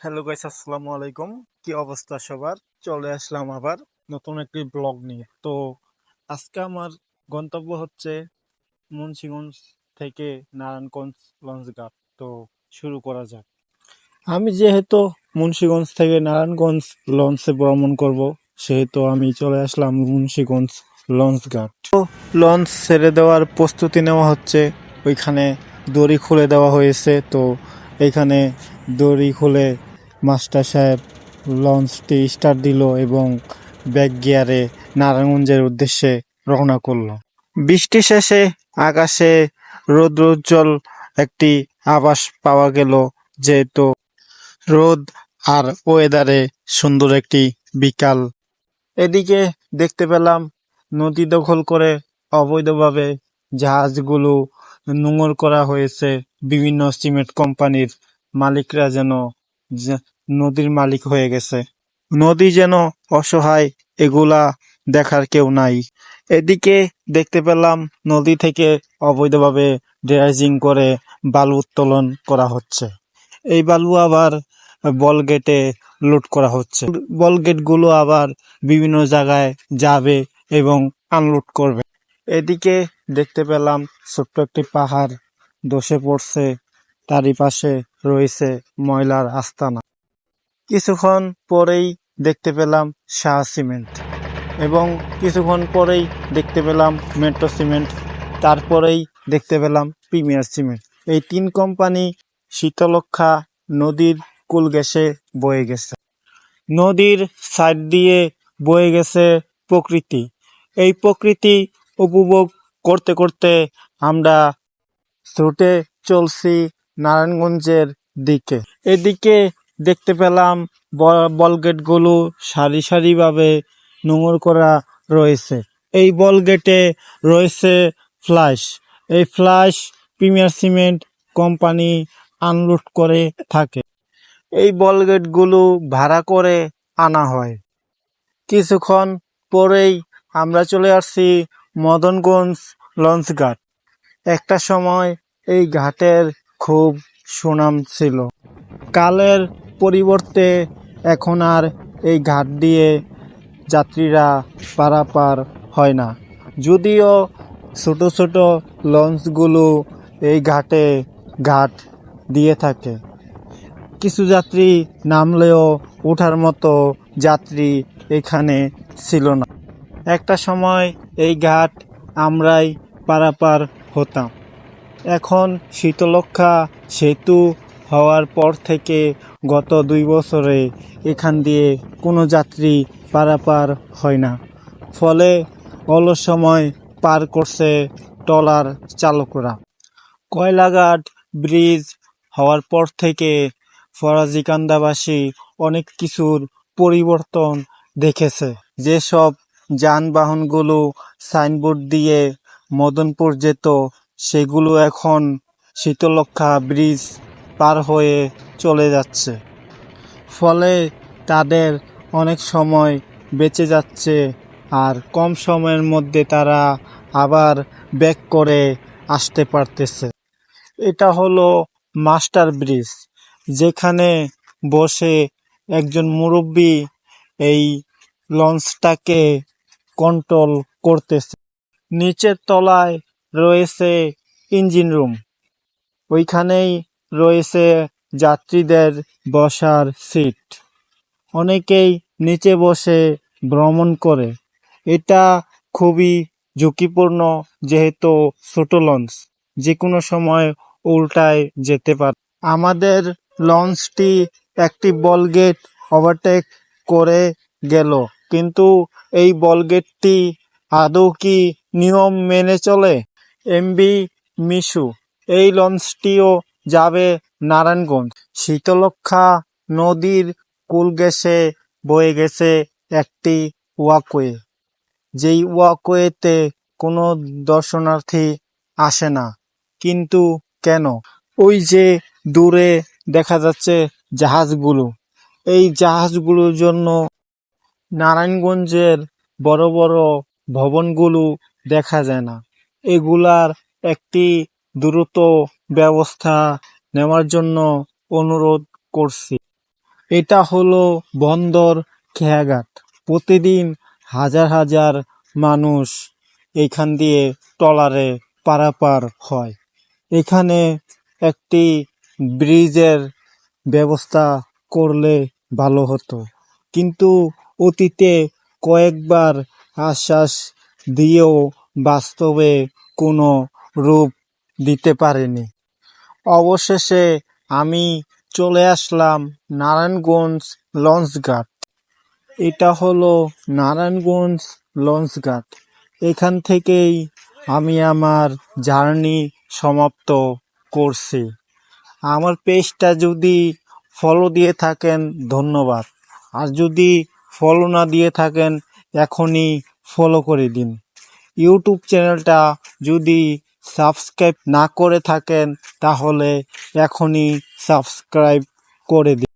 Hello guys আসসালামু আলাইকুম। কি অবস্থা সবার? চলে আসলাম আবার নতুন একটি ব্লগ নিয়ে। তো আজকে আমার গন্তব্য হচ্ছে মুন্সিগঞ্জ থেকে নারায়ণগঞ্জ লঞ্চঘাট। তো শুরু করা যাক। আমি যেহেতু মুন্সিগঞ্জ থেকে নারায়ণগঞ্জ লঞ্চে ভ্রমণ করব, সেহেতু আমি চলে আসলাম মুন্সিগঞ্জ লঞ্চঘাট। তো লঞ্চ ছেড়ে দেওয়ার প্রস্তুতি নেওয়া হচ্ছে। ওইখানে দড়ি খুলে দেওয়া হয়েছে। তো এখানে দড়ি খুলে মাস্টার সাহেব লঞ্চটি স্টার্ট দিল এবং ব্যাক গিয়ারে নারায়ণগঞ্জের উদ্দেশ্যে রওনা করল। বৃষ্টি শেষে আকাশে রৌদ্রোজ্জ্বল একটি আভাস পাওয়া গেল, যেহেতু রোদ আর ওয়েদারে সুন্দর একটি বিকাল। এদিকে দেখতে পেলাম নদী দখল করে অবৈধভাবে জাহাজগুলো নোঙর করা হয়েছে। বিভিন্ন সিমেন্ট কোম্পানির মালিকরা যেন নদীর মালিক হয়ে গেছে। নদী যেন অসহায়, এগুলা দেখার কেউ নাই। এদিকে দেখতে পেলাম নদী থেকে অবৈধভাবে ড্রেজিং করে বালু উত্তোলন করা হচ্ছে। এই বালু আবার বল গেটে লোড করা হচ্ছে। বল গেটগুলো আবার বিভিন্ন জায়গায় যাবে এবং আনলোড করবে। এদিকে দেখতে পেলাম ছোট্ট একটি পাহাড়। ধসে পড়ছে তারই পাশে রয়েছে ময়লার আস্তানা। কিছুক্ষণ পরেই দেখতে পেলাম শাহ সিমেন্ট এবং কিছুক্ষণ পরেই দেখতে পেলাম মেট্রো সিমেন্ট। তারপরেই দেখতে পেলাম প্রিমিয়ার সিমেন্ট। এই তিন কোম্পানি শীতলক্ষা নদীর কুল গ্যাসে বয়ে গেছে। নদীর সাইড দিয়ে বয়ে গেছে প্রকৃতি। এই প্রকৃতি উপভোগ করতে করতে আমরা ছুটে চলছি নারায়ণগঞ্জের দিকে। এদিকে দেখতে পেলাম বলগেটগুলো সারি সারিভাবে নোংর করা রয়েছে। এই বলগেটে রয়েছে ফ্লাশ। এই ফ্লাশ প্রিমিয়ার সিমেন্ট কোম্পানি আনলোড করে থাকে। এই বল গেটগুলো ভাড়া করে আনা হয়। কিছুক্ষণ পরেই আমরা চলে আসছি মদনগঞ্জ লঞ্চ ঘাট। একটা সময় এই ঘাটের খুব সুনাম ছিল। কালের পরিবর্তে এখন আর এই ঘাট দিয়ে যাত্রীরা পারাপার হয় না। যদিও ছোট ছোট লঞ্চগুলো এই ঘাটে ঘাট দিয়ে থাকে। কিছু যাত্রী নামলেও ওঠার মতো যাত্রী এখানে ছিল না। একটা সময় এই ঘাট আমরাই পারাপার হতাম। এখন শীতলক্ষা সেতু হওয়ার পর থেকে গত দুই বছরে এখান দিয়ে কোনো যাত্রী পারাপার হয় না। ফলে অলস সময় পার করছে ট্রলার চালকরা। কয়লাঘাট ব্রিজ হওয়ার পর থেকে ফরাজিকান্দাবাসী অনেক কিছুর পরিবর্তন দেখেছে। যেসব যানবাহনগুলো সাইনবোর্ড দিয়ে মদনপুর যেত, সেগুলো এখন শীতলক্ষা ব্রিজ পার হয়ে চলে যাচ্ছে। ফলে তাদের অনেক সময় বেঁচে যাচ্ছে আর কম সময়ের মধ্যে তারা আবার ব্যাক করে আসতে পারতেছে। এটা হলো মাস্টার ব্রিজ, যেখানে বসে একজন মুরব্বী এই লঞ্চটাকে কন্ট্রোল করতেছে। নিচের তলায় রয়েছে ইঞ্জিন রুম ওইখানেই রয়েছে যাত্রীদের বসার সিট অনেকেই নিচে বসে ভ্রমণ করে। এটা খুবই ঝুঁকিপূর্ণ যেহেতু ছোট লঞ্চ যে কোনো সময় উল্টায় যেতে পারে। আমাদের লঞ্চটি একটি বলগেট ওভারটেক করে গেল। কিন্তু এই বল গেটটি আদৌ কি নিয়ম মেনে চলে? এমবি মিশু, এই লঞ্চটিও যাবে নারায়ণগঞ্জ। শীতলক্ষা নদীর কুল গেছে বয়ে গেছে একটি ওয়াকওয়ে। যেই ওয়াকওয়েতে কোনো দর্শনার্থী আসে না, কিন্তু কেন? ওই যে দূরে দেখা যাচ্ছে জাহাজগুলো। এই জাহাজগুলোর জন্য নারায়ণগঞ্জের বড় বড় ভবনগুলো দেখা যায় না। এগুলার একটি দ্রুত ব্যবস্থা নেওয়ার জন্য অনুরোধ করছি। এটা হলো বন্দর খেয়াঘাট। প্রতিদিন হাজার হাজার মানুষ এইখান দিয়ে ট্রলারে পারাপার হয়। এখানে একটি ব্রিজের ব্যবস্থা করলে ভালো হতো। কিন্তু অতীতে কয়েকবার আশ্বাস দিয়েও বাস্তবে কোনো রূপ দিতে পারেনি। অবশেষে আমি চলে আসলাম নারায়ণগঞ্জ লঞ্চঘাট। এটা হলো নারায়ণগঞ্জ লঞ্চঘাট। এখান থেকেই আমি আমার জার্নি সমাপ্ত করছি। আমার পেজটা যদি ফলো দিয়ে থাকেন ধন্যবাদ। আর যদি ফলো না দিয়ে থাকেন, এখনই ফলো করে দিন। ইউটিউব চ্যানেলটা যদি সাবস্ক্রাইব না করে থাকেন, তাহলে এখনই সাবস্ক্রাইব করে দিন।